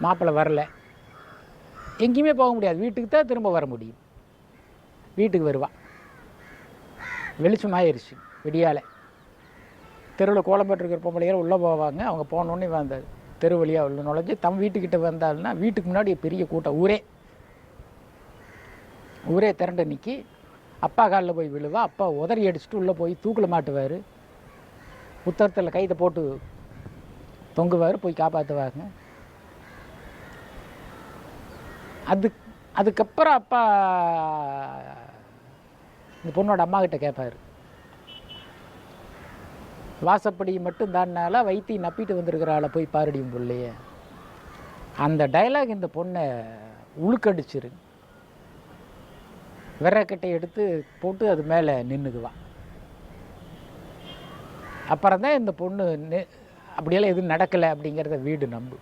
மாப்பிள்ளை வரல. எங்கேயுமே போக முடியாது. வீட்டுக்கு தான் திரும்ப வர முடியும். வீட்டுக்கு வருவா. வெளிச்சமாயிருச்சு. விடியால. தெருவில் கோலம்பட்டுருக்கிற பொம்பளையர் உள்ளே போவாங்க. அவங்க போனோடனே அந்த தெரு வழியாக உள்ள நுழைஞ்சு தம் வீட்டுக்கிட்ட வந்தாள்னா வீட்டுக்கு முன்னாடி பெரிய கூட்டம். ஊரே. ஊரே திரண்டு நிற்கி அப்பா காலில் போய் விழுவா. அப்பா உதறி அடிச்சுட்டு உள்ளே போய் தூக்கில் மாட்டுவார். உத்தரத்தில் கைதை போட்டு தொங்குவார். போய் காப்பாற்றுவாங்க அது அதுக்கப்புறம் அப்பா இந்த பொண்ணோட அம்மா கிட்ட கேட்பார் வாசப்படி மட்டும் தாண்டினால வைத்தி நப்பிட்டு வந்திருக்கிற போய் பாரடியும் பிள்ளையே. அந்த டயலாக் இந்த பொண்ணை உழுக்கடிச்சிரு. விறக்கட்டை எடுத்து போட்டு அது மேலே நின்றுக்குவான் அப்புறம் தான் இந்த பொண்ணு அப்படியெல்லாம் எதுவும் நடக்கலை அப்படிங்கிறத வீடு நம்பு.